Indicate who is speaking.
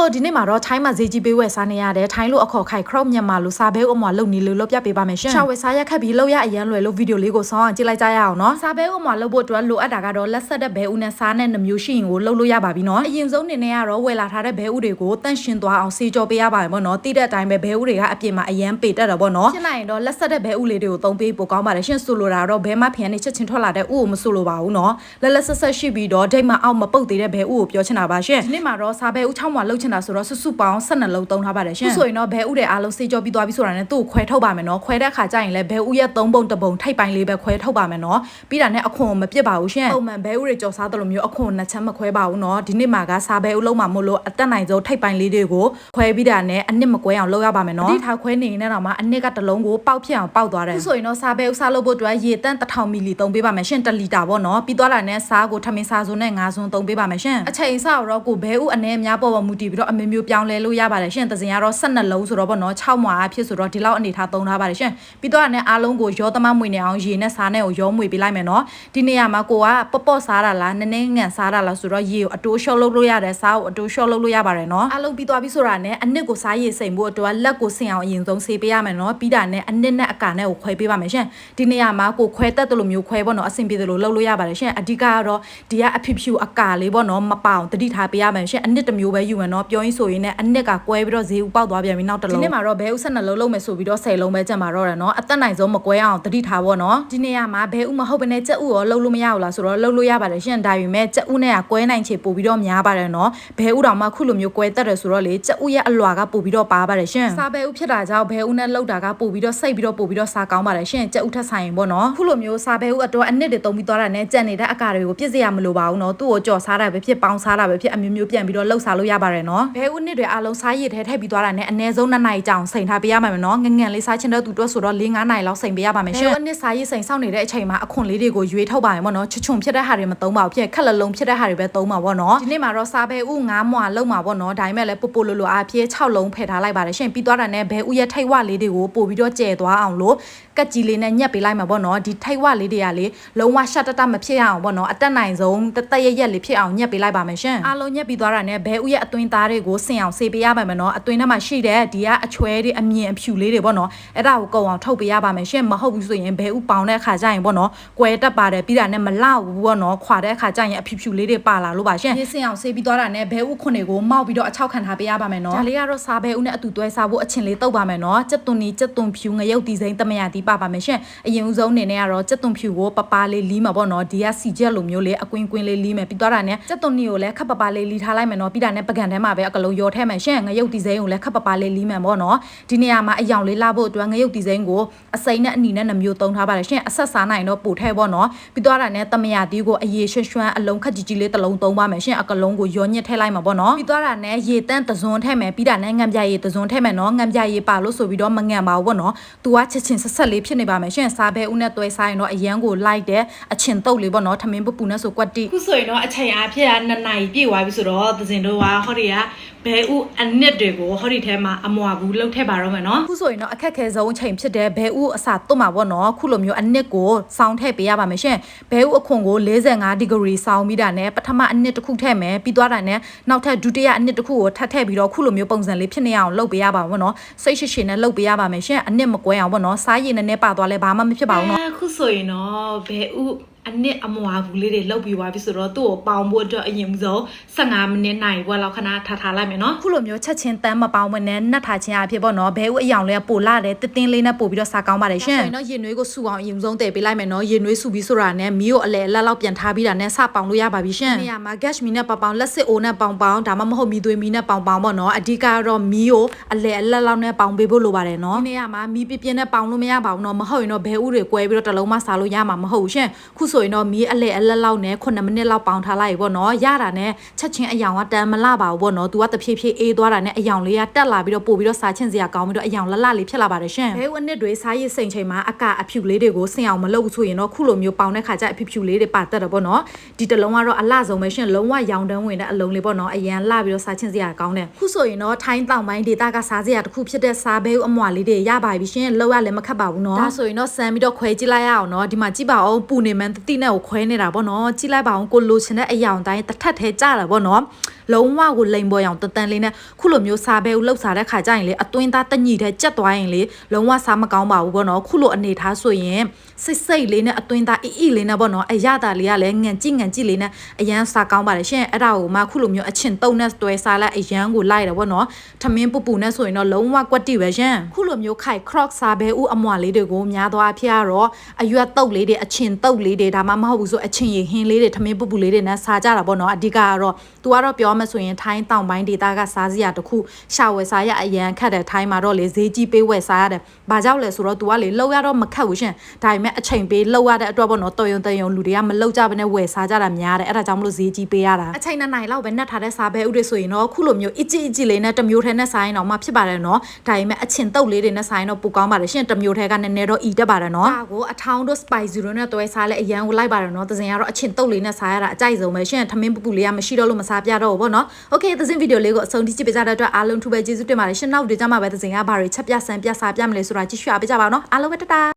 Speaker 1: Hello ဒီနေ့မှာတော့ထိုင်းမှာဈေးကြီးပေးဝယ်စားနေရတယ်ထိုင်းလိုအခေါ်ခိုင် crop မြန်မာလိုစားဘဲဥမွာလုံနေလို့လုပ်ပြပေးပါမယ်ရှင်ရှာဝယ်စားရက်ခက်ပြီးလောက်ရအရန်လွယ်လို့ဗီဒီယိုလေးကိုဆောင်းအောင်ကြည့်လိုက်ကြရအောင်နော်စားဘဲဥမွာလုပ်ဖို့အတွက်လိုအပ်တာကတော့လက်ဆက်တဲ့ဘဲဥနဲ့စားနဲ့နှမျိုးရှိရင်ကိုလုပ်လို့ရပါပြီနော်အရင်ဆုံးနေနဲ့ကတော့ဝယ်လာထားတဲ့ဘဲဥတွေကိုတန့်ရှင်းသွားအောင်ဆေးကြောပေးရပါမယ်ပေါ့နော်တိတဲ့အတိုင်းပဲဘဲဥတွေကအပြင်မှာအရန်ပေတက်တော့ပေါ့နော်ရှင်းလိုက်ရင်တော့လက်ဆက်တဲ့ဘဲဥလေးတွေကိုသုံးပေးပိုကောင်းပါတယ်ရှင်ဆိုလိုတာတော့ဘဲမဖျန်နေချက်ချင်းထွက်လာတဲ့ဥကိုမဆိုလိုပါဘူးနော်လက်လက်ဆက်ဆက်ရှိပြီးတော့ဒိတ်မအောင်မပုတ်သေးတဲ့ဘဲဥကိုပြောချင်တာပါရှင်ဒီနေ့မှာတော့စားဘဲဥ6မွာလုပ်ချင်တာဆိုတော့စုစုပေါင်း12လုံးသုံးထားပါတယ်ရှင်ခုဆိုရင်တော့ဘဲဥတဲ့အားလုံးစေးကြောပြီးသွားပြီဆိုတာနဲ့သူ့ကိုခွဲထုတ်ပါမယ်နော်ခွဲတဲ့အခါကျရင်လည်းဘဲဥရဲ့3ပုံတစ်ပုံထိပ်ပိုင်းလေးပဲခွဲထုတ်ပါမယ်နော်ပြီးတာနဲ့အခွန်မပြစ်ပါဘူးရှင်ပုံမှန်ဘဲဥတွေကြော်စားတယ်လို့မျိုးအခွန်နှစ်ချမ်းမခွဲပါဘူးနော်ဒီနေ့မှာကစားဘဲဥလုံးမှာမို့လို့အသက်နိုင်ဆုံးထိပ်ပိုင်းလေးတွေကိုခွဲပြီးတာနဲ့အနစ်မကွဲအောင်လုပ်ရပါမယ်နော်ဒီထားခွဲနေနေတော့မှအနစ်ကတစ်လုံးကိုပေါက်ဖြစ်အောင်ပေါက်သွားတယ်ခုဆိုရင်တော့စားဘဲဥစားလုပ်ဖို့အတွက်ရေတန့်1000မီလီသုံးပေးပါမယ်ရှင်1လီတာပေါ့နော်ပြီးသွားတာနဲ့စားကိုထမင်းစားစုံနဲ့ငါးစုံသုံးပေးပါမယ်ရှင်အချိန်စားတော့ကိုဘဲဥအနေအများပေါ်ပေါ်မူတည်ပြီးတော့အမျိုးမျိုးပြောင်းလဲလို့ရပါတယ်ရှင်သစင်ကတော့12လုံးဆိုတော့ပေါ့နော်6မွာအဖြစ်ဆိုတော့ဒီလောက်အနေထားသုံးထားပါတယ်ရှင်ပြီးတော့လည်းအားလုံးကိုရောသမမွေနေအောင်ရေနဲ့စားနဲ့ကိုရောမွေပေးလိုက်မယ်နော်ဒီနေရာမှာကိုကပေါ့ပေါ့စားတာလားနည်းနည်းငန်စားတာလားဆိုတော့ရေကိုအတိုးလျှော့လုပ်လို့ရတယ်စားကိုအတိုးလျှော့လုပ်လို့ရပါတယ်နော်အားလုံးပြီးသွားပြီဆိုတာနဲ့အနစ်ကိုစားရေစိမ်ဖို့အတွက်လက်ကိုဆင်အောင်အရင်ဆုံးဆေးပေးရမယ်နော်ပြီးတာနဲ့အနစ်နဲ့အကာနဲ့ကိုခွဲပေးပါမယ်ရှင်ဒီနေရာမှာကိုခွဲတက်တယ်လို့မျိုးခွဲပေါ့နော်အဆင်ပြေတယ်လို့လုပ်လို့ရပါတယ်ရှင်အဓိကကတော့ဒီကအဖြစ်ဖြူအကာလေးပေါ့နော်မပအောင်တတိထားပေးရမယ်ရှင်အနစ်တစ်မျိုးပဲယူမယ်နော်ပြောရင်းဆိုရင်လည်းအနစ်ကကွဲပြီးတော့ဈေးဥပေါက်သွားပြန်ပြီနောက်တစ်လုံးဒီနေ့မှာတော့ဘဲဥဆက်နှလုံးလုံးမယ်ဆိုပြီးတော့10လုံးပဲကျန်ပါတော့တယ်နော်အသက်နိုင်ဆုံးမကွဲအောင်တတိထားပေါ့နော်ဒီနေရာမှာဘဲဥမဟုတ်ဘဲနဲ့ကြက်ဥရောလုံးလို့မရဘူးလားဆိုတော့လုံးလို့ရပါတယ်ရှင်ဒါပေမဲ့ကြက်ဥနဲ့ကကွဲနိုင်ချေပို့ပြီးတော့များပါတယ်နော်ဘဲဥတောင်မှခုလိုမျိုးကွဲတက်တယ်ဆိုတော့လေကြက်ဥရဲ့အလွာကပို့ပြီးတော့ပါပါတယ်ရှင်စားဘဲဥဖြစ်တာကြောင့်ဘဲဥနဲ့လောက်တာကပို့ပြီးတော့စိတ်ပြီးတော့ပို့ပြီးတော့စားကောင်းပါတယ်ရှင်ကြက်ဥထက်ဆိုင်ပေါ့နော်ခုလိုမျိုးစားဘဲဥအတွက်အနစ်တွေတုံးပြီးသွားတာနဲ့ကြက်နေတဲ့အကာတွေကိုပြစ်စရာမလိုပါဘူးနော်သူ့ကိုကြော်စားတာပဲဖြစ်ပေါင်းစားတာပဲဖြစ်အမျိုးမျိုးပြန်ပြီးတော့လှုပ်စားလို့ရပါတယ်နော်ဘဲဥနစ်တွေအားလုံးစားရည်ထဲထည့်ပြီးသွားတာနဲ့အနည်းဆုံး2နာရီကြာအောင်စိန်ထားပေးရမှာမယ်နော်ငငယ်လေးစားချင်တဲ့သူတို့ဆိုတော့၄၅နာရီလောက်စိန်ပေးရပါမယ်ရှင်ဘဲဥနစ်စားရည်စိန်စောင့်နေတဲ့အချိန်မှာအခွန်လေးတွေကိုရွေးထုတ်ပါမယ်ပေါ့နော်ချွချွန်ဖြစ်တဲ့ဟာတွေမသုံးပါဘူးဖြစ်ခက်လလုံးဖြစ်တဲ့ဟာတွေပဲသုံးပါပေါ့နော်ဒီနေ့မှာတော့စားဘဲဥ9မွာလုံးမှာပေါ့နော်ဒါပေမဲ့လည်းပို့ပို့လို့လို့အားဖြစ်6လုံးဖယ်ထားလိုက်ပါတယ်ရှင်ပြီးသွားတာနဲ့ဘဲဥရဲ့ထိတ်ဝလေးတွေကိုပို့ပြီးတော့ကျဲသွားအောင်လို့ကက်ကြီးလေးနဲ့ညက်ပေးလိုက်မှာပေါ့နော်ဒီထိတ်ဝလေးတွေကလေလုံးဝရှက်တတမဖြစ်ရအောင်ပေါ့နော်အတက်နိုင်ဆုံးတသက်ရရက်လေးဖြစ်အောင်ညက်ပေးလိုက်ပါမယ်ရှင်အားလုံးညက်ပြီးသွားတာနဲ့ဘဲဥရဲ့အတွင်းသားတွေကိုဆင်အောင်ဆေးပေးရပါမယ်နော်အတွင်းထဲမှာရှိတဲ့ဒီကအချွဲတွေအမြင်အဖြူလေးတွေပေါ့နော်အဲ့ဒါကိုကုံအောင်ထုတ်ပေးရပါမယ်ရှင်မဟုတ်ဘူးဆိုရင်ဘဲဥပေါင်တဲ့အခါကျရင်ပေါ့နော်ကွဲတက်ပါတယ်ပြီးတာနဲ့မလောက်ဘူးပေါ့နော်ခွာတဲ့အခါကျရင်အဖြူဖြူလေးတွေပါလာလို့ပါရှင်ဆင်အောင်ဆေးပြီးသွားတာနဲ့ဘဲဥခွန်တွေကိုမောက်ပြီးတော့အချောက်ခံထားပေးရပါမယ်နော်ဒါလေးကတော့စားဘဲဥနဲ့အတူတွဲစားဖို့အချင်းလေးတုပ်ပါမယ်နော်စက်သွန်နီစက်သွန်ဖြူငရုတ်ဒီဇိုင်းတမယာတီးပါပါမယ်ရှင်အရင်ဦးဆုံးအနေနဲ့ကတော့စက်သွန်ဖြူကိုပပလေးလီးမှာပေါ့နော်ဒီကစီချက်လိုမျိုးလေးအကွင်းကွင်းလေးလီးမယ်ပြီးသွားတာနဲ့စက်သွန်နီကိုလည်းခပ်ပပလေးလီးထားလိုက်မယ်နော်ပြီးတာနဲ့ပကံထဲမှာပဲအကလုံးရောထဲမယ်ရှင်ငရုတ်ဒီဇိုင်းကိုလည်းခပ်ပပလေးလီးမယ်ပေါ့နော်ဒီနေရာမှာအယောင်လေးလာဖို့အတွက်ငရုတ်ဒီဇိုင်းကိုအစိမ်းနဲ့အနီနဲ့နှမျိုးသုံးထားပါတယ်ရှင်အဆက်စားနိုင်တော့ပို့ထဲပေါ့နော်ပြီးသွားတာနဲ့တမယာတီးကိုအရေရွှွှွှမ်းအလုံးခက်ကြီးကြီးလေးတစ်လုံးသုံးပါမယ်ရှင်အကလုံးကိုရောညစ်ထည့်လိုက်မှာပေါ့နော်ပြီးသွားတာနဲ့ရေတန့်တစွန်းထဲမယ်ပြီးတာနဲ့ငံပြရေတစွန်းထဲမယ်နော်ငံပြရေပါလို့ဆိုပြီးတော့မငံပါဘူးပေါ့နော်သူကချက်ချင်းဆက်ဆက်လေးဖြစ်နေပါမယ်ရှင်စားဘဲဦးနဲ့တွဲစားရင်တော့အရန်ကိုလိုက်တဲ့အချင်တုတ်လေးပေါ့နော်ထမင်းပပူနဲ့ဆိုကွက်တိခုဆိုရင်တော့အချိန်အားဖြစ်တာ2နာရီပြည့်သွားပြီဆိုတော့သစင်တို့ကဟောဒီကဘဲဥအနစ်တွေကိုဟောဒီထဲမှာအမွာဘူးလှုပ်ထည့်ပါတော့မယ်နော်ခုဆိုရင်တော့အခက်ခဲဆုံးအချိန်ဖြစ်တဲ့ဘဲဥအစာတွတ်မှာပေါ့နော်ခုလိုမျိုးအနစ်ကိုစောင်းထည့်ပေးရပါမယ်ရှင်ဘဲဥအခွန်ကို45ဒီဂရီစောင်းပြီးတာနဲ့ပထမအနစ်တစ်ခုထည့်မယ်ပြီးသွားတာနဲ့နောက်ထပ်ဒုတိယအနစ်တစ်ခုကိုထပ်ထည့်ပြီးတော့ခုလိုမျိုးပုံစံလေးဖြစ်နေအောင်လုပ်ပေးရပါမယ်နော်စိတ်ရှိရှိနဲ့လုပ်ပေးရပါမယ်ရှင်အနစ်မကွဲအောင်ပေါ့နော်စားရည်နဲ့နဲ့ပါသွားလဲဘာမှမဖြစ်ပါဘူးနော်ခုဆိုရင်တော့ဘဲဥ အနစ်အမွာဘူးလေးတွေလောက်ပြီးသွားပြီဆိုတော့သူ့ကိုပေါင်ဖို့အတွက်အရင်ဆုံး15မိနစ်နိုင်ဘွားလောက်ခဏထားထားလိုက်မယ်နော်ခုလိုမျိုးချက်ချင်းတန်းမပေါင်မနဲ့နှက်ထားခြင်းအဖြစ်ပေါ့နော်ဘဲဥအယောင်လေးကပိုလာတယ်တင်းတင်းလေးနဲ့ပို့ပြီးတော့စားကောင်းပါတယ်ရှင်ဆိုရင်တော့ရင်နွေးကိုစုအောင်အရင်ဆုံးတည်ပေးလိုက်မယ်နော်ရင်နွေးစုပြီးဆိုတာနဲ့မီးကိုအလဲအလက်လောက်ပြန်ထားပြီးတာနဲ့စပေါင်လို့ရပါပြီရှင်နေရာမှာ gash မီနဲ့ပေါင်ပေါင်လက်စစ်အိုနဲ့ပေါင်ပေါင်ဒါမှမဟုတ်မီသွေးမီနဲ့ပေါင်ပေါင်ပေါ့နော်အဓိကတော့မီးကိုအလဲအလက်လောက်နဲ့ပေါင်ပေးဖို့လိုပါတယ်နော်ဒီနေရာမှာမီးပြပြနဲ့ပေါင်လို့မရပါဘူးနော်မဟုတ်ရင်တော့ဘဲဥတွေကွဲပြီးတော့တလုံးမစားလို့ရမှာမဟုတ်ဘူးရှင်ခုဆိုရင်တော့မီးအလဲအလက်လောက်နဲ့9မိနစ်လောက်ပေါင်ထားလိုက်ပေါ့နော်ရတာနဲ့ချက်ချင်းအယောင်ကတန်မလှပါဘူးပေါ့နော် तू ကတဖြည်းဖြည်းအေးသွားတာနဲ့အယောင်လေးကတက်လာပြီးတော့ပို့ပြီးတော့စားချင်းစရာကောင်းပြီးတော့အယောင်လလလေးဖြစ်လာပါတယ်ရှင်ဘဲဝနစ်တွေစားရည်စိန်ချိန်မှာအကအဖြူလေးတွေကိုဆင်အောင်မလုပ်ဘူးဆိုရင်တော့ခုလိုမျိုးပေါင်တဲ့ခါကျအဖြူဖြူလေးတွေပါတက်တယ်ပေါ့နော်ဒီတလုံးကတော့အလှဆုံးပဲရှင်လုံးဝရောင်တန်းဝင်တဲ့အလုံးလေးပေါ့နော်အရန်လှပြီးတော့စားချင်းစရာကောင်းတယ်ခုဆိုရင်တော့ထိုင်းတောင်ပိုင်းဒေသကစားစရာတစ်ခုဖြစ်တဲ့စားဘဲအမွာလေးတွေရပါပြီရှင်လောက်ရလည်းမခက်ပါဘူးနော်ဒါဆိုရင်တော့ဆန်ပြီးတော့ခွဲကြည့်လိုက်ရအောင်နော်ဒီမှာကြည့်ပါအောင်ပူနေမှန်းတတိနဲ့ကိုခွဲနေတာပေါ့နော်ကြည့်လိုက်ပါအောင်ကိုလိုချင်တဲ့အယောင်တိုင်းတစ်ထက်ထဲကြတာပေါ့နော် လုံးဝကိုလိန်ပေါ်အောင်တတန်လေးနဲ့ခုလိုမျိုးစားပဲဦးလှုပ်စားတဲ့ခါကျရင်လေအသွင်းသားတညီတဲ့ကြက်သွားရင်လေလုံးဝစားမကောင်းပါဘူးပေါ့နော်ခုလိုအနေထားဆိုရင်စိတ်စိတ်လေးနဲ့အသွင်းသားအီအီလေးနဲ့ပေါ့နော်အရတာလေးကလည်းငံကြည့်ငံကြည့်လေးနဲ့အရန်စားကောင်းပါတယ်ရှင်အဲ့ဒါကိုမှခုလိုမျိုးအချင်တုံနဲ့တွဲစားလိုက်အရန်ကိုလိုက်တယ်ပေါ့နော်ထမင်းပူပူနဲ့ဆိုရင်တော့လုံးဝကွက်တိပဲရှင်ခုလိုမျိုးခိုက် croc စားပဲဦးအမွာလေးတွေကိုများသောအားဖြင့်ကတော့အရွက်တုတ်လေးတွေအချင်တုတ်လေးတွေဒါမှမဟုတ်ဘူးဆိုအချင်ရည်ဟင်းလေးတွေထမင်းပူပူလေးတွေနဲ့စားကြတာပေါ့နော်အဓိကကတော့သူကတော့ပြောမှဆိုရင်ထိုင်းတောင်ပိုင်းဒေသကစားစရာတစ်ခုရှာဝယ်စားရအရန်ခက်တယ်ထိုင်းမှာတော့လေဈေးကြီးပေးဝယ်စားရတယ်။ဘာကြောင့်လဲဆိုတော့ तू ကလေလောက်ရတော့မခက်ဘူးရှင်။ဒါပေမဲ့အချိန်ပေးလောက်ရတဲ့အတွက်ပေါ့နော်တော်ယုံတယုံလူတွေကမလောက်ကြဘဲနဲ့ဝယ်စားကြတာများတယ်။အဲ့ဒါကြောင့်မလို့ဈေးကြီးပေးရတာ။အချိန်နဲ့နိုင်လောက်ပဲနှက်ထားတဲ့စားပဲဥတွေဆိုရင်တော့ခုလိုမျိုးအစ်ကြည့်အစ်ကြည့်လေးနဲ့တစ်မျိုးထဲနဲ့စားရင်တော့မှဖြစ်ပါတယ်နော်။ဒါပေမဲ့အချင်တုတ်လေးတွေနဲ့စားရင်တော့ပိုကောင်းပါတယ်ရှင်။တစ်မျိုးထဲကနည်းနည်းတော့ဤတက်ပါတယ်နော်။ဒါကိုအထောင်းတို့ spicy တို့နဲ့တွဲစားလဲအရန်ကိုလိုက်ပါတယ်နော်။သစင်ကတော့အချင်တုတ်လေးနဲ့စားရတာအကြိုက်ဆုံးပဲရှင်။ထမင်းပူပူလေးကမရှိတော့လို့မစားပြတော့ဘူးပေါ့နော်။ Okay သစင်ဗီဒီယိုလေးကိုအဆုံးထိကြည့်ပေးကြတဲ့အတွက်အားလုံးထူပဲကျေးဇူးတင်ပါတယ်ရှင်။နောက်ဒီကြမှာပဲသစင်ကဘာတွေချက်ပြဆန်ပြစားပြမလဲဆိုတာကြည့်ရှုအားပေးကြပါဦးနော်။အားလုံးပဲတတာ